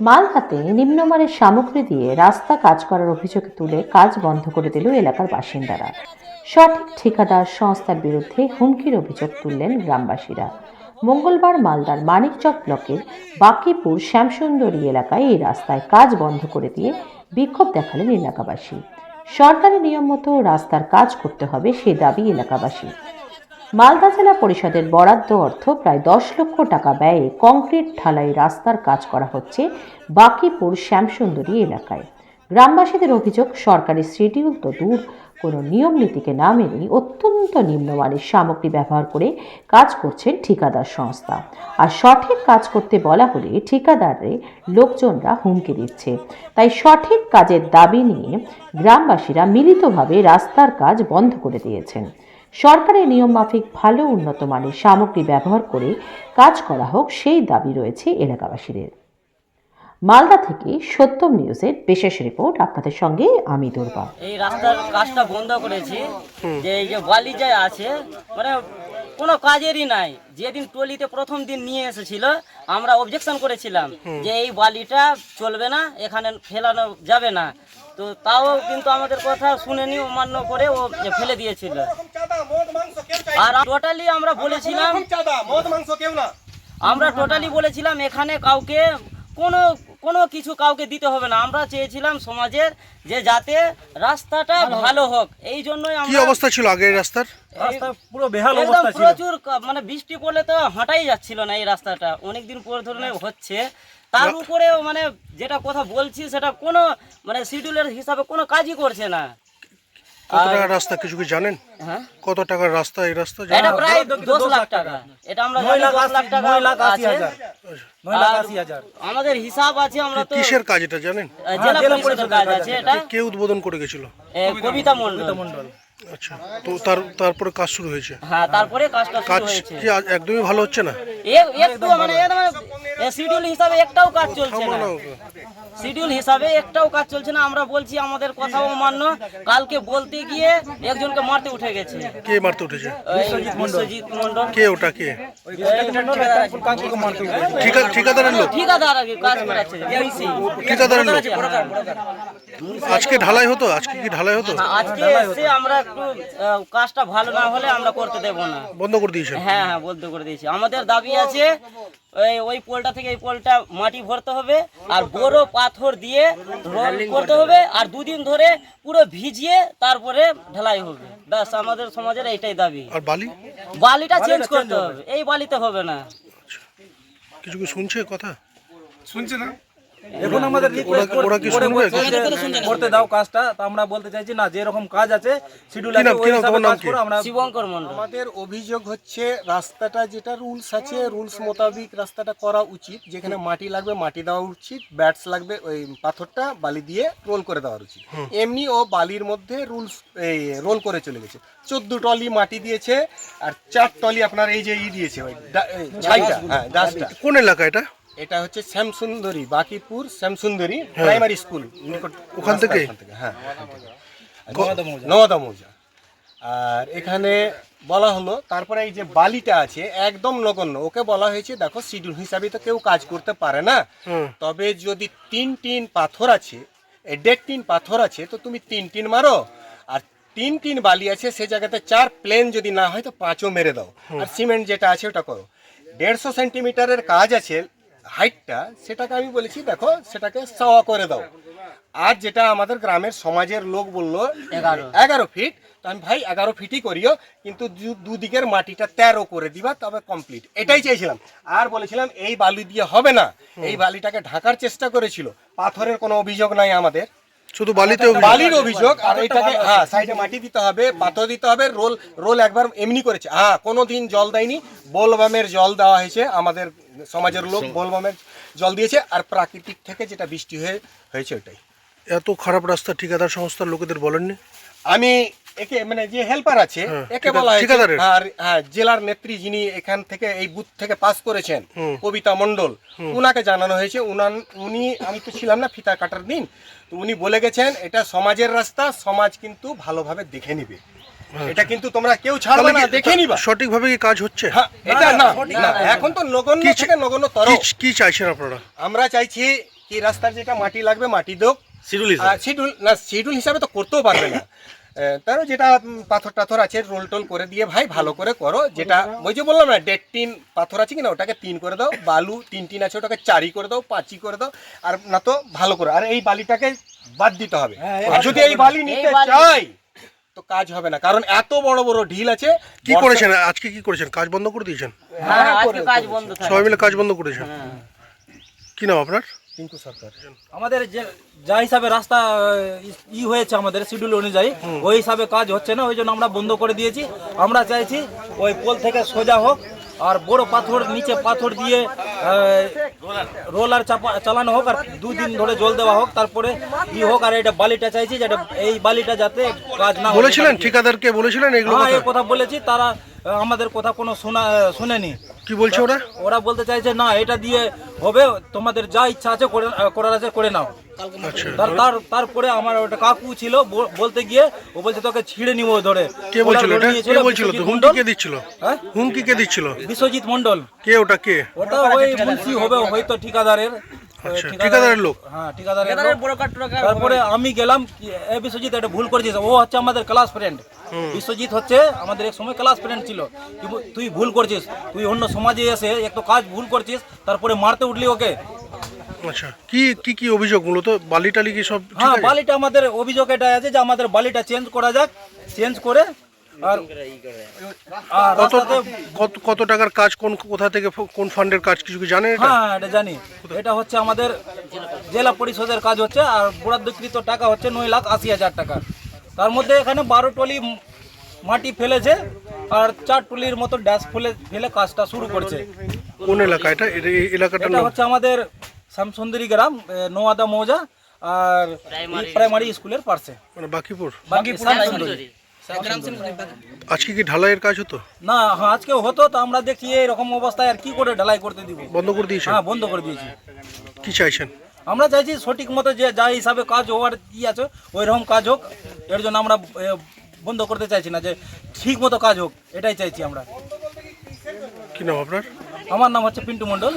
মালহাতে নিম্নমানের সামগ্রী দিয়ে রাস্তা কাজ করার অভিযোগ তুলে কাজ বন্ধ করে দিল এলাকার বাসিন্দারা। সঠিক ঠিকাদার সংস্থার বিরুদ্ধে হুমকির অভিযোগ তুললেন গ্রামবাসীরা। মঙ্গলবার মালদার মানিকচক ব্লকের বাকিপুর শ্যামসুন্দরী এলাকায় এই রাস্তায় কাজ বন্ধ করে দিয়ে বিক্ষোভ দেখালেন এলাকাবাসী। সরকারি নিয়ম মতো রাস্তার কাজ করতে হবে সে দাবি এলাকাবাসী মালদা জেলা পরিষদের বরাদ্দ অর্থ প্রায় দশ লক্ষ টাকা ব্যয়ে কংক্রিট ঢালাই রাস্তার কাজ করা হচ্ছে বাকিপুর শ্যামসুন্দরী এলাকায়। গ্রামবাসীদের অভিযোগ, সরকারি শিডিউল তো দূর। কোনো নিয়ম নীতিকে না মেনেই অত্যন্ত নিম্নমানের সামগ্রী ব্যবহার করে কাজ করছেন ঠিকাদার সংস্থা। আর সঠিক কাজ করতে বলা হলে ঠিকাদারে লোকজনরা হুমকি দিচ্ছে। তাই সঠিক কাজের দাবি নিয়ে গ্রামবাসীরা মিলিতভাবে রাস্তার কাজ বন্ধ করে দিয়েছেন। সরকারের নিয়ম মাফিক ভালো উন্নত মানের সামগ্রী ব্যবহার করে কাজ করা হোক, সেই দাবি রয়েছে এলাকাবাসীদের। মালদা থেকে সত্যম নিউজের বিশেষ রিপোর্ট আপনাদের সঙ্গে আমি দুর্বা এই রাস্তার কাজটা বন্ধ করেছি, যে এই যে বালি যে আছে মানে কোনো কাজেরই নাই। যেদিন টলিতে প্রথম দিন নিয়ে এসেছিল, আমরা অবজেকশন করেছিলাম যে এই বালিটা চলবে না, এখানে ফেলানো যাবে না। তো তাও কিন্তু আমাদের কথা শুনেনি, অমান্য করে ও ফেলে দিয়েছিল। আর টোটালি আমরা বলেছিলাম আমরা টোটালি বলেছিলাম এখানে কাউকে কোনো কোনো কিছু কাউকে দিতে হবে না। আমরা চেয়েছিলাম সমাজের যে যাতে রাস্তাটা ভালো হোক। এই জন্যই কি অবস্থা ছিল আগের রাস্তার? রাস্তা পুরো বেহাল অবস্থা ছিল। প্রচুর মানে বৃষ্টি পড়লে তো হাঁটাই যাচ্ছিল না এই রাস্তাটা। অনেকদিন পর ধরনের হচ্ছে। তার উপরেও মানে যেটা কথা বলছি সেটা কোনো মানে শিডিউলের হিসাবে কোনো কাজই করছে না। কত টাকার রাস্তা কিছু কি জানেন? হ্যাঁ? কত টাকার রাস্তা এই রাস্তা এটা প্রায় দশ লাখ টাকা। এটা আমরা নয় লাখ দশ লাখ টাকা নয় লাখ আশি আছে। হাজার। নয় লাখ আর আশি হাজার। আমাদের হিসাব আছে আমরা তো কিসের কাজ এটা জানেন? আহ, জেলা জেলা পরিষদের পরিষদের কাজ কাজ আছে এটা। কে উদ্বোধন করে গেছিল? কবিতা আচ্ছা তো তার তারপরে কাজ শুরু হয়েছে? হ্যাঁ তারপরে কাজটা কাজ শুরু হয়েছে। কি একদমই ভালো হচ্ছে না? একটু মানে মানে শিডিউল হিসাবে একটাও কাজ চলছে না। শিডিউল হিসাবে একটাও কাজ চলছে না। আমরা বলছি আমাদের কথা অমান্য কালকে বলতে গিয়ে একজনকে মারতে উঠে গেছে। কে মারতে উঠেছে? ওই বিশ্বজিৎ মন্ডল কে ওটা কে? কাকুকে মারতে উঠেছে। ঠিকা ঠিকাদারের লোক? ঠিকাদার কাজ করাচ্ছে ঠিকাদারের লোক। আজকে ঢালাই হতো? আজকে কি ঢালাই হতো? হ্যাঁ, আজকে এসে আমরা একটু কাজটা ভালো না হলে আমরা করতে দেবো না। বন্ধ করে দিয়েছেন? হ্যাঁ হ্যাঁ বলতে করে দিয়েছি। আমাদের দাবি আছে ওই ওই পোলটা থেকে এই পোলটা মাটি ভরতে হবে আর বড় পাথর দিয়ে রোল করতে হবে আর দুদিন ধরে পুরো ভিজিয়ে তারপরে ঢালাই হবে। ব্যাস আমাদের সমাজের এইটাই দাবি। আর বালি? বালিটা চেঞ্জ করতে হবে। এই বালিতে হবে না। কিছু কি শুনছে কথা? এখন আমাদের করতে দাও কাজটা তো আমরা বলতে চাইছি না যে রকম কাজ আছে শিডিউল আছে ওই হিসাবে কাজ কি? আমরা শিবঙ্কর মন্ডল আমাদের অভিযোগ হচ্ছে রাস্তাটা যেটা রুলস আছে রুলস মোতাবিক রাস্তাটা করা উচিত যেখানে মাটি লাগবে মাটি দেওয়া উচিত ব্যাটস লাগবে ওই পাথরটা বালি দিয়ে রোল করে দেওয়া উচিত। এমনি ও বালির মধ্যে রুলস এই রোল করে চলে গেছে। চোদ্দ টলি মাটি দিয়েছে আর চার টলি আপনার এই যে ই দিয়েছে ওই ছাইটা হ্যাঁ ডাস্টটা কোন এলাকা এটা? এটা হচ্ছে শ্যামসুন্দরী বাকিপুর শ্যামসুন্দরী প্রাইমারি স্কুল। নিকট ওখান থেকে? হ্যাঁ। নওয়াদা মৌজা। আর এখানে বলা হলো তারপরে এই যে বালিটা আছে একদম নগণ্য। ওকে বলা হয়েছে দেখো শিডিউল হিসাবে তো কেউ কাজ করতে পারে না। তবে যদি তিন টিন পাথর আছে দেড় টিন পাথর আছে তো তুমি তিন টিন মারো। আর তিন টিন বালি আছে সে জায়গাতে চার প্লেন যদি না হয় তো পাঁচও মেরে দাও। আর সিমেন্ট যেটা আছে ওটা করো। দেড়শো সেন্টিমিটারের কাজ আছে হাইটটা সেটাকে আমি বলেছি দেখো সেটাকে সাওয়া করে দাও। আর যেটা আমাদের গ্রামের সমাজের লোক বলল এগারো। এগারো ফিট তো আমি ভাই এগারো ফিটই করিও কিন্তু দু- দুদিকের মাটিটা তেরো করে দিবা তবে কমপ্লিট এটাই চাইছিলাম। আর বলেছিলাম এই বালি দিয়ে হবে না। এই বালিটাকে ঢাকার চেষ্টা করেছিল। পাথরের কোনো অভিযোগ নাই আমাদের। শুধু বালিতে বালির অভিযোগ আর এটাকে হ্যাঁ সাইডে মাটি দিতে হবে পাথর দিতে হবে রোল রোল একবার এমনি করেছে। হ্যাঁ কোনো দিন জল দেয়নি বোলবামের জল দেওয়া হয়েছে আমাদের সমাজের লোক বোলবামের জল দিয়েছে আর প্রাকৃতিক থেকে যেটা বৃষ্টি হয়ে হয়েছে ওটাই। এত খারাপ রাস্তা ঠিকাদার সংস্থার লোকেদের বলেননি? আমি একে মানে যে হেল্পার আছে হ্যাঁ, একে বলা ঠিকাদারের? আর হ্যাঁ জেলার নেত্রী যিনি এখান থেকে এই বুথ থেকে পাস করেছেন কবিতা মণ্ডল উনাকে জানানো হয়েছে। উনান উনি আমি তো ছিলাম না ফিতা কাটার দিন তো উনি বলে গেছেন এটা সমাজের রাস্তা সমাজ কিন্তু ভালোভাবে দেখে নিবে। এটা কিন্তু তোমরা কেউ ছাড়বে না দেখে নিবা। সঠিকভাবে কি কাজ হচ্ছে? হ্যাঁ এটা না না এখন তো নগণ্য কি থেকে নগণ্য তর কি চাইছেন আপনারা? আমরা চাইছি কি রাস্তার যেটা মাটি লাগবে মাটি দোক। শিডিউল শিডিউল না শিডিউল হিসাবে তো করতেও পারবে না। তারও যেটা পাথর টাথর আছে রোল টোল করে দিয়ে ভাই ভালো করে করো। যেটা ওই যে বললাম না ডেট টিন পাথর আছে কিনা ওটাকে তিন করে দাও। বালু তিন তিন আছে ওটাকে চারি করে দাও পাঁচি করে দাও। আর না তো ভালো করে। আর এই বালিটাকে বাদ দিতে হবে। যদি এই বালি নিতে চাই তো কাজ হবে না। কারণ এত বড় বড় ঢিল আছে কি করেছেন? আজকে কি করেছেন? কাজ বন্ধ করে দিয়েছেন? হ্যাঁ আজকে কাজ বন্ধ সবাই মিলে কাজ বন্ধ করেছেন? কি নাম আপনার? টিঙ্কু সরকার। আমাদের যে যা হিসাবে রাস্তা ই হয়েছে আমাদের শিডিউল অনুযায়ী ওই হিসাবে কাজ হচ্ছে না ওই জন্য আমরা বন্ধ করে দিয়েছি। আমরা চাইছি ওই পোল থেকে সোজা হোক আর বড় পাথর নিচে পাথর দিয়ে রোলার চাপা চালানো হোক আর দুদিন ধরে জল দেওয়া হোক তারপরে ই হোক আর এটা বালিটা চাইছি যেটা এই বালিটা যাতে কাজ না বলেছিলেন ঠিকাদারকে বলেছিলেন এগুলো হ্যাঁ কথা? এই কথা বলেছি তারা আমাদের কথা কোনো শোনা শোনেনি। কি বলছে ওরা? ওরা বলতে চাইছে না এটা দিয়ে হবে তোমাদের যা ইচ্ছা আছে করার আছে করে নাও। আচ্ছা। তার তার তারপরে আমার ওটা কাকু ছিল বলতে গিয়ে ও বলছে তোকে ছিঁড়ে নিবো ধরে। কে বলছিল এটা? কে বলছিল তো? হুমকি কে দিচ্ছিল? হ্যাঁ? হুমকি কে দিচ্ছিল? বিশ্বজিৎ মন্ডল কে ওটা কে? ওটা ওই মুন্সি হবে হয়তো ঠিকাদারের। ঠিকাদারের লোক? হ্যাঁ ঠিকাদারের। তারপরে আমি গেলাম এ বিশ্বজিৎ এটা ভুল করেছিস। ও হচ্ছে আমাদের ক্লাস ফ্রেন্ড বিশ্বজিৎ হচ্ছে আমাদের এক সময় ক্লাস ফ্রেন্ড ছিল। তুই- তুই ভুল করছিস তুই অন্য সমাজে এসে একটু কাজ ভুল করছিস তারপরে মারতে উঠলি ওকে। আচ্ছা কি কি কি অভিযোগ? মূলত বালি টালি কি সব হ্যাঁ বালিটা আমাদের অভিযোগ এটা আছে যে আমাদের বালিটা চেঞ্জ করা যাক চেঞ্জ করে আর কত কত কত টাকার কাজ কোন কোথা থেকে কোন ফান্ডের কাজ কিছু কি জানেন এটা? হ্যাঁ এটা জানি। এটা হচ্ছে আমাদের জেলা পরিষদের কাজ হচ্ছে আর বরাদ্দকৃত টাকা হচ্ছে নয় লাখ আশি হাজার টাকা। তার মধ্যে এখানে বারো টলি মাটি ফেলেছে আর চার টলির মতো ড্যাশ ফেলে ফেলে কাজটা শুরু করছে। কোন এলাকা এটা? এলাকাটার এটা হচ্ছে আমাদের শ্যামসুন্দরী গ্রাম নোয়াদা মৌজা আর প্রাইমারি স্কুলের পাশে মানে বাকিপুর? বাকি শ্যামসুন্দরী। আজকে কি ঢালাইয়ের কাজ হতো? না হ্যাঁ আজকে হতো তো আমরা দেখছি এরকম অবস্থায় আর কি করে ঢালাই করতে দিব। বন্ধ করে দিয়েছেন? হ্যাঁ বন্ধ করে দিয়েছি। কি চাইছেন? আমরা চাইছি সঠিক মতো যে যা হিসাবে কাজ হওয়ার ই আছে ওই রকম কাজ হোক এর জন্য আমরা বন্ধ করতে চাইছি না যে ঠিক মতো কাজ হোক এটাই চাইছি আমরা। কি নাম আপনার? আমার নাম হচ্ছে পিন্টু মণ্ডল।